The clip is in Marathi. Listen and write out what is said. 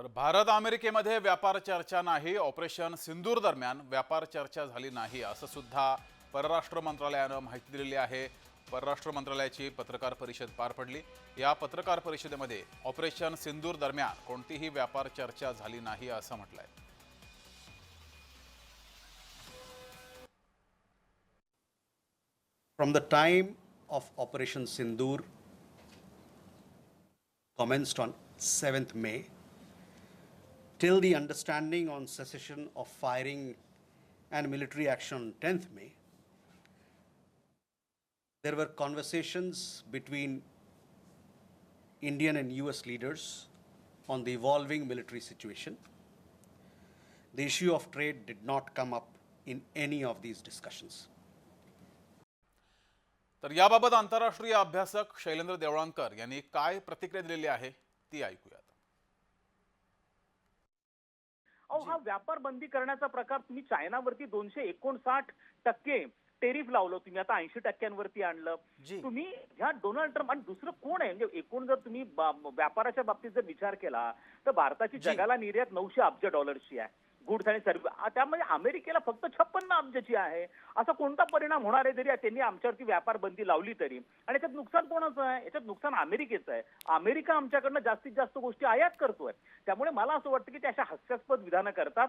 तर भारत अमेरिकेमध्ये व्यापार चर्चा नाही ऑपरेशन सिंदूर दरम्यान व्यापार चर्चा झाली नाही असं सुद्धा परराष्ट्र मंत्रालयानं माहिती दिलेली आहे. परराष्ट्र मंत्रालयाची पत्रकार परिषद पार पडली. या पत्रकार परिषदेमध्ये ऑपरेशन सिंदूर दरम्यान कोणतीही व्यापार चर्चा झाली नाही असं म्हटलंय. From the time of Operation Sindoor, commenced on 7th May, till the understanding on cessation of firing and military action on 10th May, there were conversations between Indian and US leaders on the evolving military situation. The issue of trade did not come up in any of these discussions. तर याबाबत आंतरराष्ट्रीय अभ्यासक शैलेंद्र देवळांकर यांनी काय प्रतिक्रिया दिलेली आहे ती ऐकूयात अहो हा व्यापार बंदी करण्याचा प्रकार तुम्ही चायनावरती दोनशे एकोणसाठ टक्के टेरिफ लावलं तुम्ही आता ऐंशी टक्क्यांवरती आणलं. तुम्ही ह्या डोनाल्ड ट्रम्प आणि दुसरं कोण आहे म्हणजे एकूण जर तुम्ही व्यापाराच्या बाबतीत जर विचार केला तर भारताची. जगाला निर्यात नऊशे अब्ज डॉलर्सची आहे गुड्स आणि सर्व्हिस त्यामध्ये अमेरिकेला फक्त छप्पन्न अब्जची आहे. असा कोणता परिणाम होणार आहे जरी त्यांनी आमच्यावरती व्यापार बंदी लावली तरी. आणि याच्यात नुकसान कोणाचं आहे? याच्यात नुकसान अमेरिकेचं आहे. अमेरिका आमच्याकडनं जास्तीत जास्त गोष्टी आयात करतोय. त्यामुळे मला असं वाटतं की ते अशा हास्यास्पद विधानं करतात.